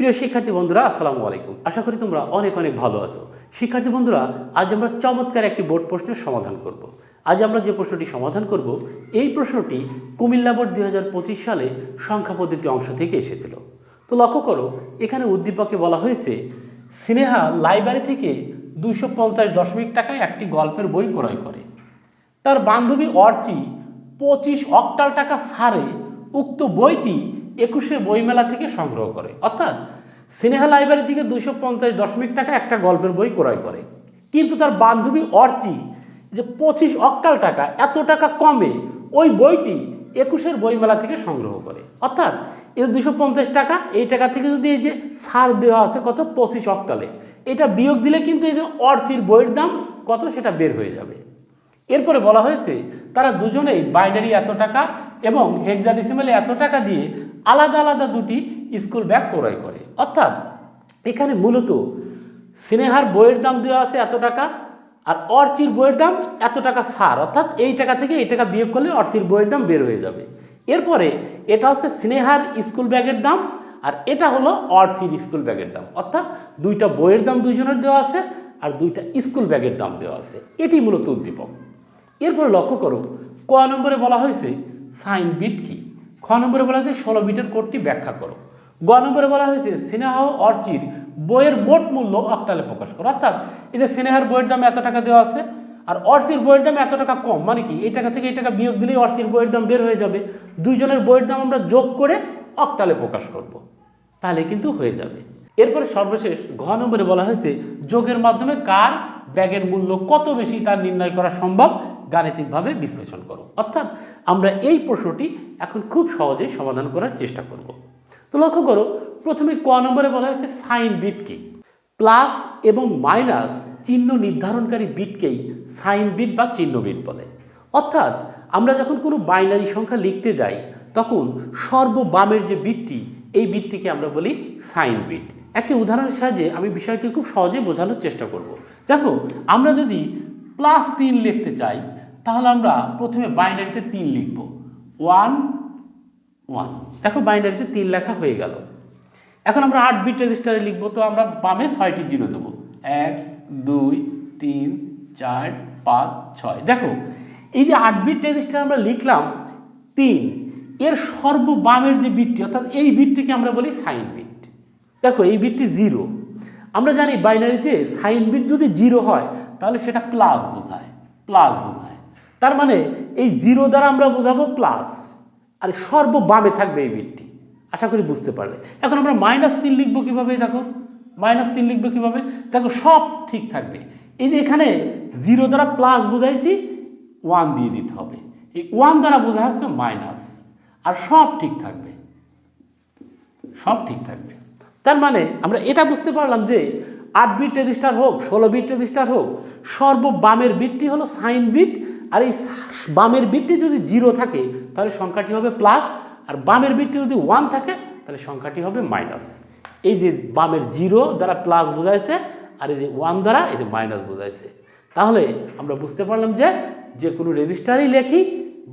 প্রিয় শিক্ষার্থী বন্ধুরা, আসসালামু আলাইকুম। আশা করি তোমরা অনেক অনেক ভালো আছো। শিক্ষার্থী বন্ধুরা, আজ আমরা চমৎকার একটি বোর্ড প্রশ্নের সমাধান করব। আজ আমরা যে প্রশ্নটি সমাধান করব, এই প্রশ্নটি কুমিল্লা বোর্ড দুই হাজার পঁচিশ সালে সংখ্যা পদ্ধতি অংশ থেকে এসেছিল। তো লক্ষ্য করো, এখানে উদ্দীপকে বলা হয়েছে, স্নেহা লাইব্রেরি থেকে পঞ্চাশ দশমিক টাকায় একটি গল্পের বই ক্রয় করে। তার বান্ধবী অর্চি পঁচিশ অক্টাল টাকা ছাড়ে উক্ত বইটি একুশে বইমেলা থেকে সংগ্রহ করে। অর্থাৎ সিনেহা লাইব্রেরি থেকে দুইশো পঞ্চাশ দশমিক টাকা একটা গল্পের বই ক্রয় করে। কিন্তু তার বান্ধবী অর্চি যে পঁচিশ অক্টাল টাকা, এত টাকা কমে ওই বইটি একুশের বইমেলা থেকে সংগ্রহ করে। অর্থাৎ এই দুশো পঞ্চাশ টাকা, এই টাকা থেকে যদি এই যে ছাড় দেওয়া আছে কত? পঁচিশ অক্টালে এটা বিয়োগ দিলে কিন্তু এই যে অর্চির বইয়ের দাম কত? সেটা বের হয়ে যাবে। এরপরে বলা হয়েছে, তারা দুজনেই বাইনারি এত টাকা এবং হেক্সাডেসিমেলে এত টাকা দিয়ে আলাদা আলাদা দুটি স্কুল ব্যাগ ক্রয় করে। অর্থাৎ এখানে মূলত স্নেহার বইয়ের দাম দেওয়া আছে এত টাকা আর অর্চির বইয়ের দাম এত টাকা সার অর্থাৎ এই টাকা থেকে এই টাকা বিয়োগ করলে অর্চির বইয়ের দাম বের হয়ে যাবে। এরপরে এটা হচ্ছে স্নেহার স্কুল ব্যাগের দাম আর এটা হলো অর্চির স্কুল ব্যাগের দাম। অর্থাৎ দুইটা বইয়ের দাম দুইজনের দেওয়া আছে আর দুইটা স্কুল ব্যাগের দাম দেওয়া আছে। এটি মূলত উদ্দীপক। এরপরে লক্ষ্য করো, ক নম্বরে বলা হয়েছে সাইন বিট কি? খ নম্বরে বলা হয়েছে ষোলো বিটের কোডটি ব্যাখ্যা করো। গ নম্বরে বলা হয়েছে স্নেহা অর্চির বইয়ের মোট মূল্য অক্টালে প্রকাশ করো। অর্থাৎ এই যে স্নেহার বইয়ের দাম এত টাকা দেওয়া আছে আর অর্চির বইয়ের দাম এত টাকা কম মানে কি? এই টাকা থেকে এই টাকা বিয়োগ দিলেই অর্চির বইয়ের দাম বের হয়ে যাবে। দুইজনের বইয়ের দাম আমরা যোগ করে অক্টালে প্রকাশ করব। তাহলে কিন্তু হয়ে যাবে। এরপরে সর্বশেষ ঘ নম্বরে বলা হয়েছে যোগের মাধ্যমে কার ব্যাগের মূল্য কত বেশি তা নির্ণয় করা সম্ভব? গাণিতিকভাবে বিশ্লেষণ করো। অর্থাৎ আমরা এই প্রশ্নটি এখন খুব সহজেই সমাধান করার চেষ্টা করব। তো লক্ষ্য করো, প্রথমে ক নম্বরে বলা হয়েছে সাইন বিট কি? প্লাস এবং মাইনাস চিহ্ন নির্ধারণকারী বিটকেই সাইন বিট বা চিহ্ন বিট বলে। অর্থাৎ আমরা যখন কোনো বাইনারি সংখ্যা লিখতে যাই, তখন সর্ববামের যে বিটটি, এই বিটটিকে আমরা বলি সাইন বিট। একটি উদাহরণের সাহায্যে আমি বিষয়টি খুব সহজে বোঝানোর চেষ্টা করব। দেখো, আমরা যদি প্লাস তিন লিখতে চাই তাহলে আমরা প্রথমে বাইনারিতে তিন লিখব। One one. দেখো বাইনারিতে তিন লেখা হয়ে গেল। এখন আমরা আট বিট রেজিস্টারে লিখব, তো আমরা বামে ছয়টি জিরো দেবো। এক, দুই, তিন, চার, পাঁচ, ছয়। দেখো, এই যে আট বিট রেজিস্টার আমরা লিখলাম, তিন, এর সর্ববামের যে বিটটি, অর্থাৎ এই বিটটিকে আমরা বলি সাইন বিট। দেখো, এই বিটটি জিরো। আমরা জানি বাইনারিতে সাইন বিট যদি জিরো হয়, তাহলে সেটা প্লাস বোঝায় প্লাস বোঝায়। তার মানে এই জিরো দ্বারা আমরা বোঝাবো প্লাস। আর সর্ববামে থাকবে এই বিটটি। আশা করি বুঝতে পারলে। এখন আমরা মাইনাস তিন লিখব কীভাবে দেখো? মাইনাস তিন লিখব কীভাবে? দেখো সব ঠিক থাকবে। এই যে এখানে জিরো দ্বারা প্লাস বোঝাইছি, ওয়ান দিয়ে দিতে হবে। এই ওয়ান দ্বারা বোঝা হচ্ছে মাইনাস। আর সব ঠিক থাকবে। সব ঠিক থাকবে। তার মানে আমরা এটা বুঝতে পারলাম যে আট বিট রেজিস্টার হোক, ষোলো বিট রেজিস্টার হোক, সর্ব বামের বিটটি হলো সাইন বিট আর এই বামের বিটটি যদি জিরো থাকে, তাহলে সংখ্যাটি হবে প্লাস আর বামের বিটটি যদি ওয়ান থাকে, তাহলে সংখ্যাটি হবে মাইনাস এই যে বামের জিরো দ্বারা প্লাস বোঝাইছে, আর এই যে ওয়ান দ্বারা এই যে মাইনাস বোঝাইছে। তাহলে আমরা বুঝতে পারলাম যে যে কোনো রেজিস্টারই লেখি,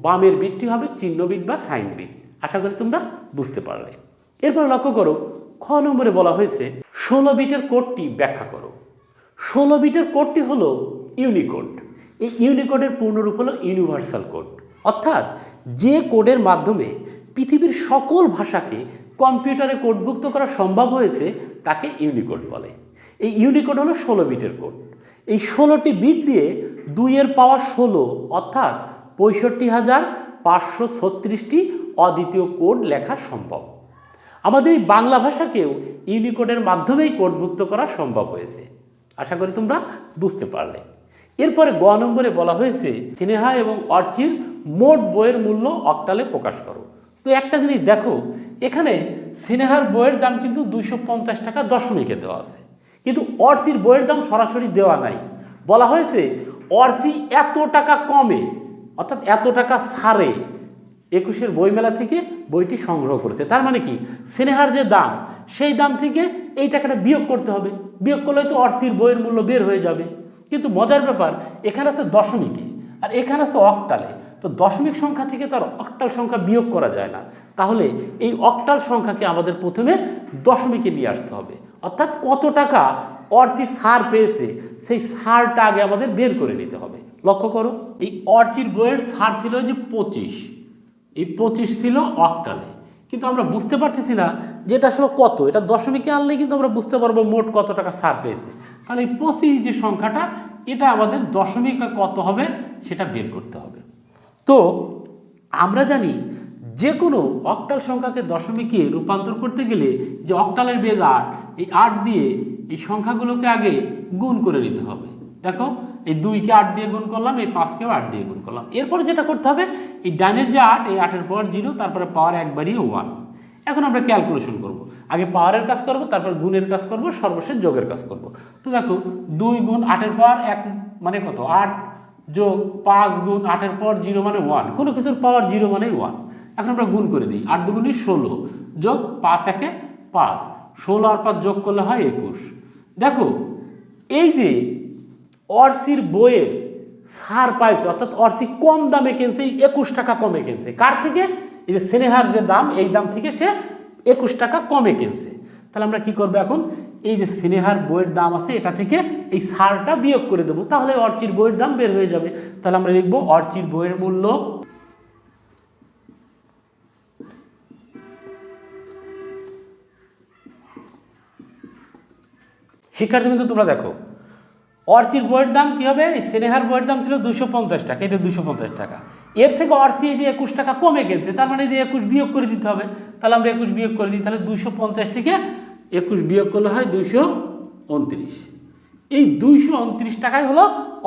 বামের বিটটি হবে চিহ্ন বিট বা সাইন বিট আশা করি তোমরা বুঝতে পারলে। এরপর লক্ষ্য করো খ নম্বরে বলা হয়েছে, ষোলো বিটের কোডটি ব্যাখ্যা করো। ষোলো বিটের কোডটি হলো ইউনিকোড। এই ইউনিকোডের পূর্ণরূপ হলো ইউনিভার্সাল কোড। অর্থাৎ যে কোডের মাধ্যমে পৃথিবীর সকল ভাষাকে কম্পিউটারে কোডভুক্ত করা সম্ভব হয়েছে, তাকে ইউনিকোড বলে। এই ইউনিকোড হলো ষোলো বিটের কোড। এই ষোলোটি বিট দিয়ে দুইয়ের পাওয়ার ষোলো, অর্থাৎ পঁয়ষট্টি হাজার পাঁচশো ছত্রিশটি অদ্বিতীয় কোড লেখা সম্ভব। আমাদের এই বাংলা ভাষাকেও ইউনিকোডের মাধ্যমেই কোডভুক্ত করা সম্ভব হয়েছে। আশা করি তোমরা বুঝতে পারলে। এরপরে গ নম্বরে বলা হয়েছে, সিনেহা এবং অর্চির মোট বইয়ের মূল্য অক্টালে প্রকাশ করো। তো একটা জিনিস দেখো, এখানে সিনেহার বইয়ের দাম কিন্তু দুইশো পঞ্চাশ টাকা দশমিকে দেওয়া আছে। কিন্তু অর্চির বইয়ের দাম সরাসরি দেওয়া নাই। বলা হয়েছে, অর্চি এত টাকা কমে, অর্থাৎ এত টাকা ছাড়ে একুশের বইমেলা থেকে বইটি সংগ্রহ করেছে। তার মানে কি? স্নেহার যে দাম, সেই দাম থেকে এই টাকাটা বিয়োগ করতে হবে। বিয়োগ করলে তো অর্চির বইয়ের মূল্য বের হয়ে যাবে। কিন্তু মজার ব্যাপার, এখানে আছে দশমিকে আর এখানে আছে অক্টালে। তো দশমিক সংখ্যা থেকে তার অক্টাল সংখ্যা বিয়োগ করা যায় না। তাহলে এই অক্টাল সংখ্যাকে আমাদের প্রথমে দশমিকে নিয়ে আসতে হবে। অর্থাৎ কত টাকা অর্চি সার পেয়েছে, সেই সারটা আগে আমাদের বের করে নিতে হবে। লক্ষ্য করো, এই অর্চির বইয়ের সার ছিল যে পঁচিশ। এই পঁচিশ ছিল অক্টালে। কিন্তু আমরা বুঝতে পারতেছি না যে এটা আসলে কত। এটা দশমিকে আনলে কিন্তু আমরা বুঝতে পারব মোট কত টাকা ছাড় পেয়েছে। তাহলে এই পঁচিশ যে সংখ্যাটা, এটা আমাদের দশমিকে কত হবে সেটা বের করতে হবে। তো আমরা জানি যে কোনো অক্টাল সংখ্যাকে দশমিকে রূপান্তর করতে গেলে যে অক্টালের বেগ আট, এই আট দিয়ে এই সংখ্যাগুলোকে আগে গুণ করে নিতে হবে। দেখো এই দুইকে আট দিয়ে গুণ করলাম, এই পাঁচকেও আট দিয়ে গুণ করলাম। এরপরে যেটা করতে হবে, এই ডাইনের যে আট, এই আটের পর জিরো, তারপরে পাওয়ার একবারই ওয়ান। এখন আমরা ক্যালকুলেশন করব। আগে পাওয়ারের কাজ করব, তারপর গুণের কাজ করব, সর্বশেষ যোগের কাজ করব। তো দেখো, দুই গুণ আটের পর এক মানে কত? আট যোগ পাঁচ গুণ আটের পর জিরো মানে ওয়ান। কোনো কিছুর পাওয়ার জিরো মানে ওয়ান। এখন আমরা গুণ করে দিই। আট দুগুণই ষোলো যোগ পাঁচ একে পাঁচ। ষোলো আর পাঁচ যোগ করলে হয় একুশ। দেখো, এই যে অর্সির বইয়ের সার পাইছে, অর্থাৎ অর্সি কম দামে কিনছে, একুশ টাকা কমে কিনছে। কার থেকে? এই যে স্নেহার যে দাম, এই দাম থেকে সে একুশ টাকা কমে কিনছে। তাহলে আমরা কি করব এখন? এই যে স্নেহার বইয়ের দাম আছে, এটা থেকে এই সারটা বিয়োগ করে দেবো। তাহলে অর্চির বইয়ের দাম বের হয়ে যাবে। তাহলে আমরা লিখব অর্চির বইয়ের মূল্য শিক্ষার্থী কিন্তু তোমরা দেখো। অর্চির বইয়ের দাম কী হবে? স্নেহার বইয়ের দাম ছিল দুশো পঞ্চাশ টাকা যে দুশো পঞ্চাশ টাকা। এর থেকে অর্চি এই যে একুশ টাকা কমে গেছে, তার মানে যে একুশ বিয়োগ করে দিতে হবে। তাহলে আমরা একুশ বিয়োগ করে দিই, তাহলে দুশো পঞ্চাশ থেকে একুশ বিয়োগ করলে হয় দুশো উনত্রিশ। এই দুইশো উনত্রিশ টাকাই হলো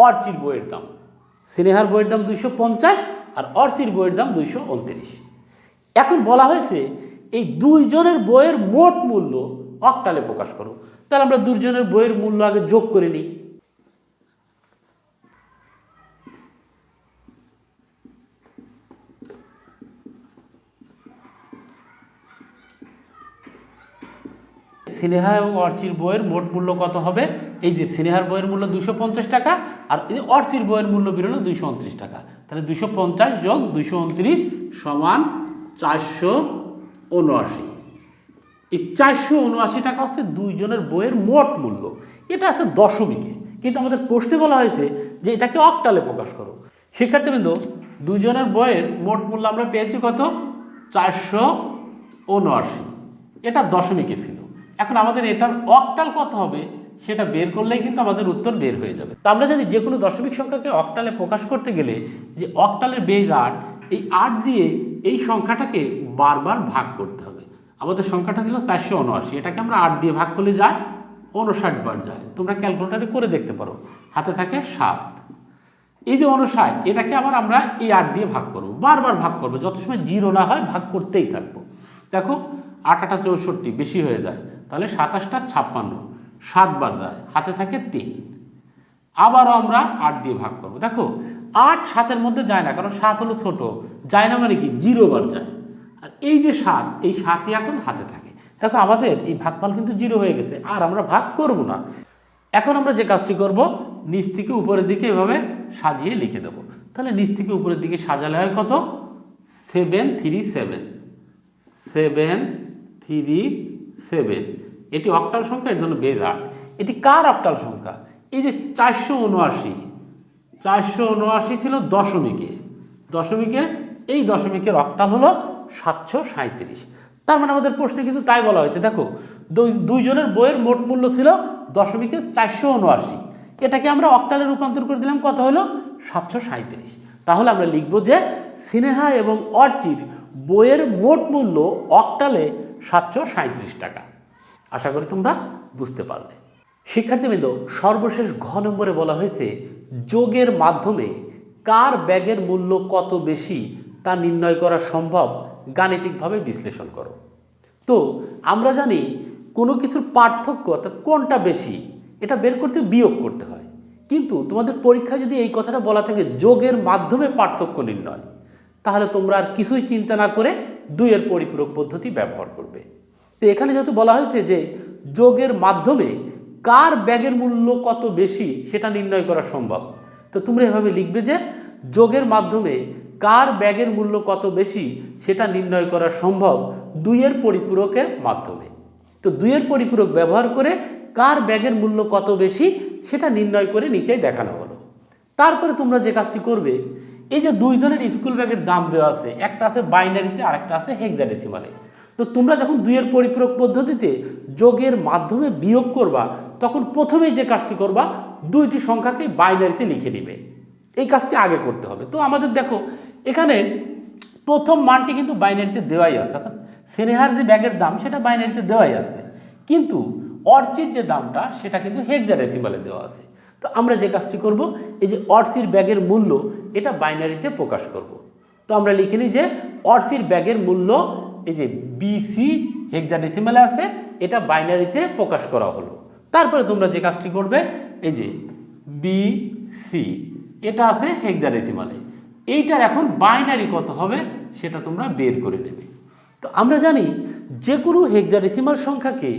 অর্চির বইয়ের দাম। স্নেহার বইয়ের দাম দুইশো পঞ্চাশ আর অর্চির বইয়ের দাম দুইশো উনত্রিশ। এখন বলা হয়েছে, এই দুইজনের বইয়ের মোট মূল্য অক্টালে প্রকাশ করো। তাহলে আমরা দুজনের বইয়ের মূল্য আগে যোগ করে নিই। স্নেহা এবং অর্চির বইয়ের মোট মূল্য কত হবে? এই যে স্নেহার বইয়ের মূল্য দুশো পঞ্চাশ টাকা আর এই অর্চির বইয়ের মূল্য বেরোলো দুইশো উনত্রিশ টাকা। তাহলে দুশো পঞ্চাশ যোগ দুশো উনত্রিশ সমান চারশো উনআশি। এই চারশো উনআশি টাকা হচ্ছে দুইজনের বইয়ের মোট মূল্য। এটা আছে দশমিকে। কিন্তু আমাদের প্রশ্নে বলা হয়েছে যে এটাকে অকটালে প্রকাশ করো। শিক্ষার্থীবৃন্দ দুজনের বইয়ের মোট মূল্য আমরা পেয়েছি কত? চারশো উনআশি। এটা দশমিকে ছিল। এখন আমাদের এটার অক্টাল কত হবে সেটা বের করলেই কিন্তু আমাদের উত্তর বের হয়ে যাবে। তো আমরা জানি যে কোনো দশমিক সংখ্যাকে অক্টালে প্রকাশ করতে গেলে যে অক্টালের বেজ আট, এই আট দিয়ে এই সংখ্যাটাকে বারবার ভাগ করতে হবে। আমাদের সংখ্যাটা ছিল চারশো উনআশি, এটাকে আমরা আট দিয়ে ভাগ করলে যায় উনষাট বার যায়। তোমরা ক্যালকুলেটারে করে দেখতে পারো, হাতে থাকে সাত। এই যে অনুষাট এটাকে আবার আমরা এই আট দিয়ে ভাগ করব, বারবার ভাগ করব, যত সময় জিরো না হয় ভাগ করতেই থাকব। দেখো আট আটা চৌষট্টি বেশি হয়ে যায় তাহলে সাতাশটা ছাপ্পান্ন সাতবার যায়, হাতে থাকে তিন। আবারও আমরা আট দিয়ে ভাগ করব। দেখো, আট সাতের মধ্যে যায় না, কারণ সাত হলো ছোট। যায় না মানে কি? জিরো বার যায়। আর এই যে সাত, এই সাতই এখন হাতে থাকে। দেখো, আমাদের এই ভাগফল কিন্তু জিরো হয়ে গেছে, আর আমরা ভাগ করব না। এখন আমরা যে কাজটি করব, নিচ থেকে উপরের দিকে এভাবে সাজিয়ে লিখে দেবো। তাহলে নিচ থেকে উপরের দিকে সাজালে হয় কত? Seven three seven. Seven three seven. এটি অক্টাল সংখ্যা, এর জন্য বেজ আট এটি কার অক্টাল সংখ্যা? এই যে চারশো উনআশি চারশো উনআশি ছিল দশমিকে। দশমিকে, এই দশমিকের অক্টাল হলো সাতশো সাঁত্রিশ তার মানে আমাদের প্রশ্নে কিন্তু তাই বলা হয়েছে, দেখো, দুই- দুইজনের বইয়ের মোট মূল্য ছিল দশমিকে চারশো উনআশি। এটাকে আমরা অক্টালে রূপান্তর করে দিলাম, কত হলো? সাতশো সাঁত্রিশ তাহলে আমরা লিখব যে সিনেহা এবং অর্চির বইয়ের মোট মূল্য অক্টালে সাতশো সাঁত্রিশ টাকা। আশা করি তোমরা বুঝতে পারলে। শিক্ষার্থীবৃন্দ, সর্বশেষ ঘ নম্বরে বলা হয়েছে, যোগের মাধ্যমে কার ব্যাগের মূল্য কত বেশি তা নির্ণয় করা সম্ভব গাণিতিকভাবে বিশ্লেষণ করো। তো, আমরা জানি কোনো কিছুর পার্থক্য অর্থাৎ কোনটা বেশি, এটা বের করতে বিয়োগ করতে হয়। কিন্তু তোমাদের পরীক্ষায় যদি এই কথাটা বলা থাকে, যোগের মাধ্যমে পার্থক্য নির্ণয়, তাহলে তোমরা আর কিছুই চিন্তা না করে দুইয়ের পরিপূরক পদ্ধতি ব্যবহার করবে। তো এখানে যেহেতু বলা হয়েছে যে যোগের মাধ্যমে কার ব্যাগের মূল্য কত বেশি সেটা নির্ণয় করা সম্ভব। তো তোমরা এভাবে লিখবে যে যোগের মাধ্যমে কার ব্যাগের মূল্য কত বেশি সেটা নির্ণয় করা সম্ভব দুইয়ের পরিপূরকের মাধ্যমে। তো দুইয়ের পরিপূরক ব্যবহার করে কার ব্যাগের মূল্য কত বেশি সেটা নির্ণয় করে নিচেই দেখানো হলো। তারপরে তোমরা যে কাজটি করবে, এই যে দুইজনের স্কুল ব্যাগের দাম দেওয়া আছে, একটা আছে বাইনারিতে আর একটা আছে হেক্সাডেসিমালে তো তোমরা যখন দুইয়ের পরিপূরক পদ্ধতিতে যোগের মাধ্যমে বিয়োগ করবা, তখন প্রথমেই যে কাজটি করবা, দুইটি সংখ্যাকে বাইনারিতে লিখে নিবে। এই কাজটি আগে করতে হবে। তো আমাদের দেখো, এখানে প্রথম মানটি কিন্তু বাইনারিতে দেওয়াই আছে। অর্থাৎ সেনেহার যে ব্যাগের দাম, সেটা বাইনারিতে দেওয়াই আছে। কিন্তু অর্চির যে দামটা, সেটা কিন্তু হেক্সাডেসিমালে দেওয়া আছে। তো আমরা যে কাজটি করব, এই যে অর্চির ব্যাগের মূল্য, এটা বাইনারিতে প্রকাশ করব। তো আমরা লিখে নিই যে অর্চির ব্যাগের মূল্য এই যে বিসি হেক্সাডেসিমালে আছে, এটা বাইনারিতে প্রকাশ করা হলো। তারপরে তোমরা যে কাজটি করবে, এই যে বি সি এটা আছে হেক্সাডেসিমালে এইটার এখন বাইনারি কত হবে, সেটা তোমরা বের করে নেবে। তো আমরা জানি যে কোনো হেক্সাডেসিমাল সংখ্যাকে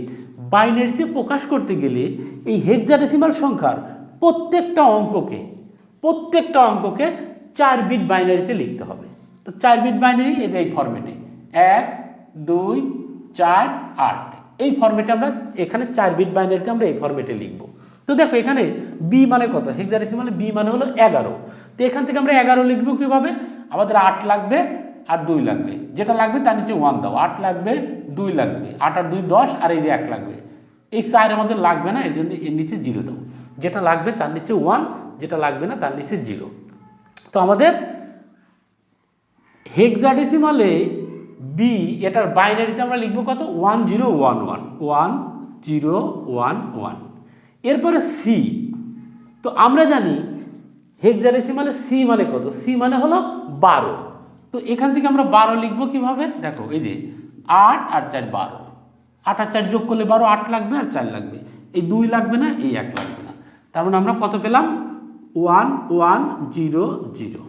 বাইনারিতে প্রকাশ করতে গেলে, এই হেক্সাডেসিমাল সংখ্যার প্রত্যেকটা অঙ্ককে প্রত্যেকটা অঙ্ককে চার বিট বাইনারিতে লিখতে হবে। তো চার বিট বাইনারি এই ফরম্যাটে এক, দুই, চার, আট। এই ফরম্যাটে আমরা এখানে চার বিট বাইনারিতে আমরা এই ফরম্যাটে লিখব। তো দেখো এখানে বি মানে কত? হেক্সাডেসিমালে বি মানে হলো এগারো। তো এখান থেকে আমরা এগারো লিখব কীভাবে? আমাদের আট লাগবে আর দুই লাগবে। যেটা লাগবে তার নিচে ওয়ান দাও। আট লাগবে, দুই লাগবে। আট আর দুই দশ, আর এই যে এক লাগবে। এই চার আমাদের লাগবে না, এর জন্য এর নিচে জিরো দাও। যেটা লাগবে তার নিচে ওয়ান যেটা লাগবে না তার নিচে জিরো তো আমাদের হেক্সাডেসিমালে বি এটার বাইনারিতে আমরা লিখব কত? One zero one one one zero one one এরপরে সি তো আমরা জানি হেক্সাডেসিমালে সি মানে কত? সি মানে হলো বারো। তো এখান থেকে আমরা বারো লিখব কীভাবে? দেখো, এই যে আট আর চার বারো। আট আর চার যোগ করলে বারো, আট লাগবে আর চার লাগবে। এই দুই লাগবে না, এই এক লাগবে না। তার মানে আমরা কত পেলাম? ওয়ান ওয়ান জিরো জিরো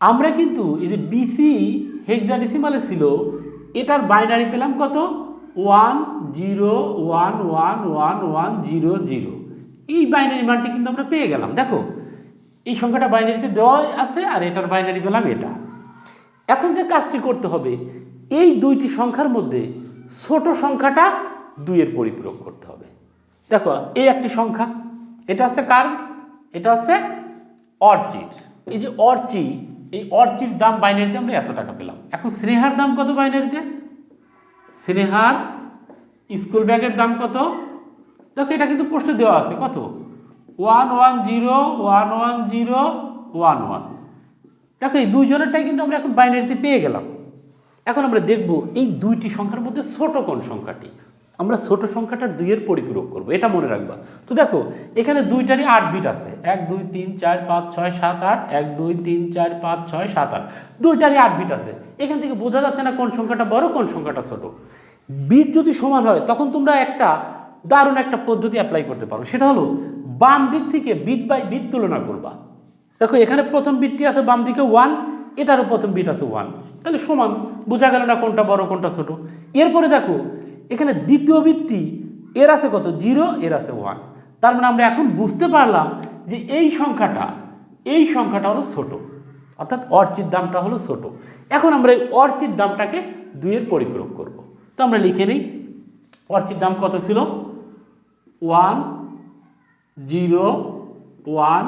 আমরা কিন্তু এই যে বিসি হেক্সাডেসিমালে ছিল, এটার বাইনারি পেলাম কত? One zero one one one one zero zero এই বাইনারি মানটি কিন্তু আমরা পেয়ে গেলাম। দেখো, এই সংখ্যাটা বাইনারিতে দেওয়া আছে আর এটার বাইনারি পেলাম এটা। এখন যে কাজটি করতে হবে, এই দুইটি সংখ্যার মধ্যে ছোট সংখ্যাটা দুইয়ের পরিপূরক করতে হবে। দেখো, এই একটি সংখ্যা, এটা আছে কার? এটা আছে অর্চিড। এই যে অর্চি এই অর্চির দাম বাইনারিতে আমরা এত টাকা পেলাম। এখন স্নেহার দাম কত বাইনারিতে স্নেহার স্কুল ব্যাগের দাম কত? দেখো এটা কিন্তু প্রশ্নে দেওয়া আছে, কত? One one zero one one zero one one দেখো এই দুইজনেরটাই কিন্তু আমরা এখন বাইনারিতে পেয়ে গেলাম। এখন আমরা দেখব এই দুইটি সংখ্যার মধ্যে ছোট কোন সংখ্যাটি? আমরা ছোট সংখ্যাটা দুইয়ের পরিপূরক করব, এটা মনে রাখবা। তো দেখো, এখানে দুইটারই আট বিট আছে। এক, দুই, তিন, চার, পাঁচ, ছয়, সাত, আট, এক, দুই, তিন, চার, পাঁচ, ছয়, সাত, আট। দুইটারই আট বিট আছে। এখান থেকে বোঝা যাচ্ছে না কোন সংখ্যাটা বড়, কোন সংখ্যাটা ছোট। বিট যদি সমান হয়, তখন তোমরা একটা দারুণ একটা পদ্ধতি অ্যাপ্লাই করতে পারো। সেটা হলো, বাম দিক থেকে বিট বাই বিট তুলনা করবা। দেখো, এখানে প্রথম বিটটি আছে বাম দিকে ওয়ান এটারও প্রথম বিট আছে ওয়ান তাহলে সমান, বোঝা গেল না কোনটা বড়, কোনটা ছোট। এরপরে দেখো এখানে দ্বিতীয় বিটটি এর আছে কত? জিরো, এর আছে ওয়ান তার মানে আমরা এখন বুঝতে পারলাম যে এই সংখ্যাটা এই সংখ্যাটা হলো ছোট। অর্থাৎ অর্চির দামটা হলো ছোট। এখন আমরা এই অর্চির দামটাকে দুইয়ের পরিপূরক করব। তো আমরা লিখে নিই অর্চির দাম কত ছিল? One zero one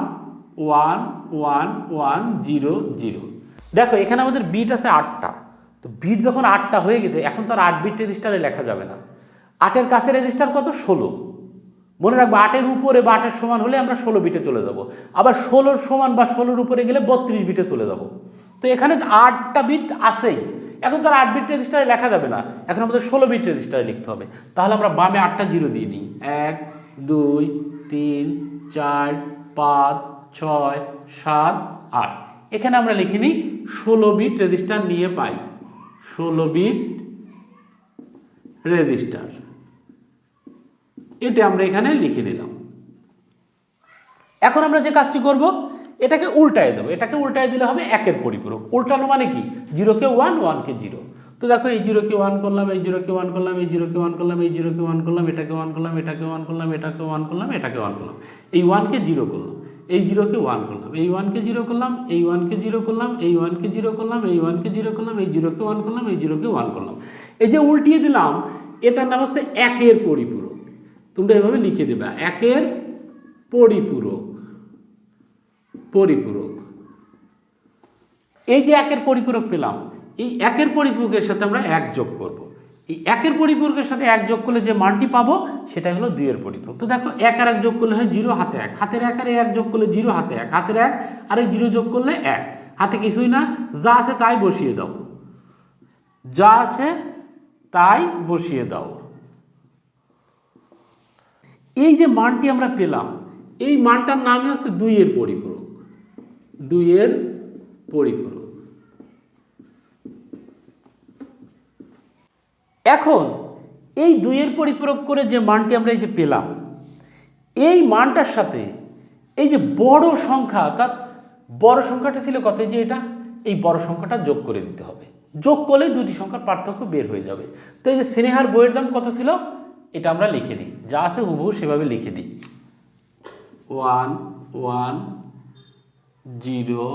one one one zero zero. দেখো, এখানে আমাদের বিট আছে আটটা। তো বিট যখন আটটা হয়ে গেছে, এখন তো আর আট বিট রেজিস্টারে লেখা যাবে না। আটের কাছে রেজিস্টার কত? ষোলো। মনে রাখব আটের উপরে বা আটের সমান হলে আমরা ষোলো বিটে চলে যাব। আবার ষোলোর সমান বা ষোলোর উপরে গেলে বত্রিশ বিটে চলে যাব। তো এখানে আটটা বিট আছেই। এখন তো আর আট বিট রেজিস্টারে লেখা যাবে না। এখন আমাদের ষোলো বিট রেজিস্টারে লিখতে হবে। তাহলে আমরা বামে আটটা জিরো দিয়ে নিই। এক, দুই, তিন, চার, পাঁচ, ছয়, সাত, আট। এখানে আমরা লিখে নিই, ষোলো বিট রেজিস্টার নিয়ে পাই। ষোলো বিট রেজিস্টার। এটা আমরা এখানে লিখে নিলাম। এখন আমরা যে কাজটি করব, এটাকে উল্টায় দেবো। এটাকে উল্টায় দিলে হবে একের পরিপূরক। উল্টানো মানে কি? জিরোকে ওয়ান ওয়ানকে জিরো। তো দেখো, এই জিরোকে ওয়ান করলাম, এই জিরোকে ওয়ান করলাম, এই জিরোকে ওয়ান করলাম, এই জিরোকে ওয়ান করলাম, এটাকে ওয়ান করলাম, এটাকে ওয়ান করলাম, এটাকে ওয়ান করলাম, এটাকে ওয়ান করলাম। এই ওয়ানকে জিরো করলাম। এই জিরোকে ওয়ান করলাম, এই ওয়ানকে জিরো করলাম, এই ওয়ানকে জিরো করলাম, এই ওয়ানকে জিরো করলাম, এই ওয়ানকে জিরো করলাম, এই জিরোকে ওয়ান করলাম, এই জিরোকে ওয়ান করলাম। এই যে উল্টিয়ে দিলাম, এটার নাম হচ্ছে একের পরিপূরক। তোমরা এভাবে লিখে দেবে, একের পরিপূরক পরিপূরক। এই যে একের পরিপূরক পেলাম, এই একের পরিপূরকের সাথে আমরা এক যোগ করব। এই একের পরিপূরকের সাথে এক যোগ করলে যে মানটি পাবো, সেটাই হলো দুইয়ের পরিপূরক। তো দেখো, এক আর এক যোগ করলে হয় জিরো, হাতে এক। হাতের এক আর এক যোগ করলে জিরো, হাতে এক। হাতের এক আর এই জিরো যোগ করলে এক। হাতে কিছুই না, যা আছে তাই বসিয়ে দাও। যা আছে তাই বসিয়ে দাও। এই যে মানটি আমরা পেলাম, এই মানটার নামই হচ্ছে দুইয়ের পরিপূরক। দুইয়ের পরিপূরক। এখন এই দুইয়ের পরিপূরক করে যে মানটি আমরা এই যে পেলাম, এই মানটার সাথে এই যে বড় সংখ্যা, অর্থাৎ বড় সংখ্যাটা ছিল কত? যে এটা, এই বড় সংখ্যাটা যোগ করে দিতে হবে। যোগ করলে দুটি সংখ্যার পার্থক্য বের হয়ে যাবে। তো এই যে স্নেহার বইয়ের দাম কত ছিল? এটা আমরা লিখে দিই। যা আছে হুবহু সেভাবে লিখে দিই। One one, zero,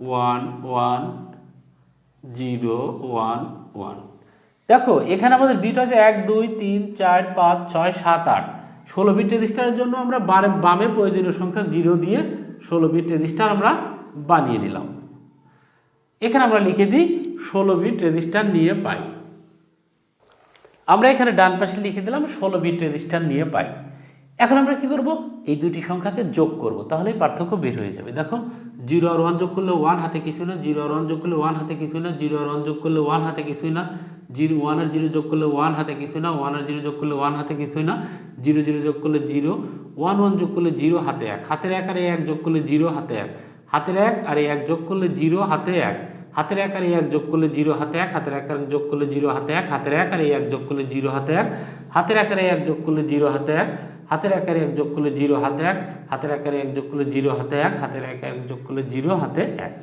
one one, zero, one one দেখো, এখানে আমাদের বিট আছে এক, দুই, তিন, চার, পাঁচ, ছয়, সাত, আট। ষোলো বিট রেজিস্টারের জন্য আমরা বামে প্রয়োজনীয় সংখ্যা জিরো দিয়ে ষোলো বিট রেজিস্টার আমরা বানিয়ে নিলাম। এখানে আমরা লিখে দিই, ষোলো বিট রেজিস্টার নিয়ে পাই। আমরা এখানে ডান পাশে লিখে দিলাম, ষোলো বিট রেজিস্টার নিয়ে পাই। এখন আমরা কি করব? এই দুটি সংখ্যাকে যোগ করব, তাহলেই পার্থক্য বের হয়ে যাবে। দেখো জিরো আর ওয়ান যোগ করলে ওয়ান হাতে কিছুই না জিরো আর ওয়ান যোগ করলে ওয়ান হাতে কিছুই না জিরো আর ওয়ান যোগ করলে ওয়ান হাতে কিছুই না জিরো ওয়ান আর জিরো যোগ করলে ওয়ান হাতে কিছুই না ওয়ান আর জিরো যোগ করলে ওয়ান হাতে কিছুই না জিরো জিরো যোগ করলে জিরো ওয়ান ওয়ান যোগ করলে জিরো হাতে এক হাতের এক আর এক যোগ করলে জিরো হাতে এক হাতের এক আর এক যোগ করলে জিরো হাতে এক হাতের এক আর এক যোগ করলে জিরো হাতে এক হাতের এক আর যোগ করলে জিরো হাতে এক হাতের এক আর এক যোগ করলে জিরো হাতে এক হাতের এক আর এক যোগ করলে জিরো হাতে এক হাতের এক আর এক যোগ করলে জিরো হাতে এক, হাতের এক আর এক যোগ করলে জিরো হাতে এক, হাতের এক এক যোগ করলে জিরো হাতে এক।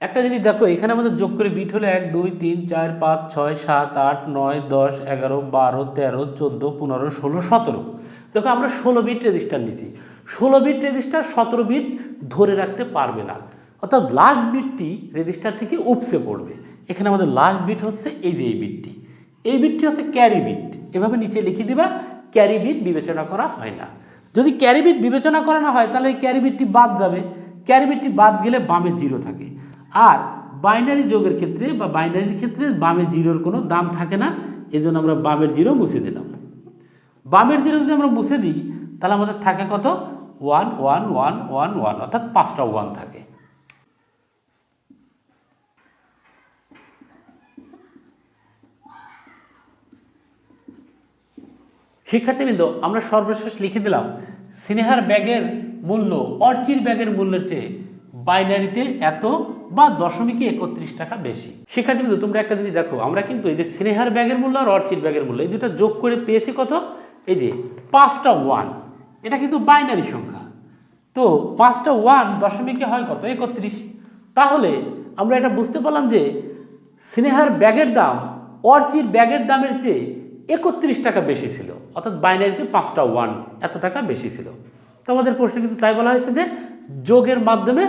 একটা জিনিস দেখো, এখানে আমাদের যোগ করে বিট হলো এক, দুই, তিন, চার, পাঁচ, ছয়, সাত, আট, নয়, দশ, এগারো, বারো, তেরো, চোদ্দ, পনেরো, ষোলো, সতেরো। দেখো, আমরা ষোলো বিট রেজিস্টার নিচ্ছি ষোলো বিট রেজিস্টার সতেরো বিট ধরে রাখতে পারবে না। অর্থাৎ লাস্ট বিটটি রেজিস্টার থেকে উপসে পড়বে। এখানে আমাদের লাস্ট বিট হচ্ছে এই যে এই বিটটি। এই বিটটি হচ্ছে ক্যারি বিট। এভাবে নিচে লিখে দিবা ক্যারি বিট বিবেচনা করা হয় না। যদি ক্যারি বিট বিবেচনা করা না হয়, তাহলে এই ক্যারি বাদ যাবে। ক্যারি বিটটি বাদ গেলে বামে জিরো থাকে। আর বাইনারি যোগের ক্ষেত্রে বা বাইনারির ক্ষেত্রে বামে জিরোর কোনো দাম থাকে না। এই আমরা বামের জিরো মুছে দিলাম। বামের জিরো যদি আমরা মুছে দিই, তাহলে আমাদের থাকে কত? One one one one one, অর্থাৎ পাঁচটা ওয়ান থাকে। শিক্ষার্থীবৃন্দ, আমরা সর্বশেষ লিখে দিলাম, স্নেহার ব্যাগের মূল্য, অর্চির ব্যাগের মূল্যের চেয়ে বাইনারিতে এত বা দশমিকে একত্রিশ টাকা বেশি। শিক্ষার্থীবৃন্দ, তোমরা একটা জিনিস দেখো, আমরা কিন্তু এই যে স্নেহার ব্যাগের মূল্য আর অর্চির ব্যাগের মূল্য, এই দুটো যোগ করে পেয়েছি কত? এই যে পাঁচটা ওয়ান, এটা কিন্তু বাইনারি সংখ্যা। তো পাঁচটা ওয়ান দশমিকে হয় কত? একত্রিশ। তাহলে আমরা এটা বুঝতে পারলাম যে স্নেহার ব্যাগের দাম, অর্চির ব্যাগের দামের চেয়ে একত্রিশ টাকা বেশি ছিল। অর্থাৎ বাইনারিতে পাঁচটা ওয়ান এত টাকা বেশি ছিল। তো আমাদের প্রশ্নে কিন্তু তাই বলা হয়েছে যে, যোগের মাধ্যমে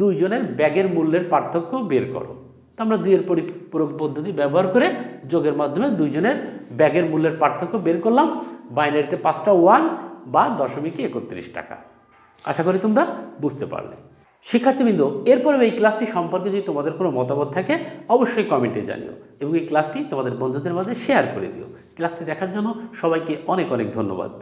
দুইজনের ব্যাগের মূল্যের পার্থক্য বের করো। তো আমরা দুইয়ের পরিপূরক পদ্ধতি ব্যবহার করে যোগের মাধ্যমে দুইজনের ব্যাগের মূল্যের পার্থক্য বের করলাম। বাইনারিতে পাঁচটা ওয়ান বা দশমিকে একত্রিশ টাকা। আশা করি তোমরা বুঝতে পারলে। শিক্ষার্থীবৃন্দ এরপরে এই ক্লাসটি সম্পর্কে যদি তোমাদের কোনো মতামত থাকে, অবশ্যই কমেন্টে জানিও এবং এই ক্লাসটি তোমাদের বন্ধুদের মাঝে শেয়ার করে দিও। ক্লাসটি দেখার জন্য সবাইকে অনেক অনেক ধন্যবাদ।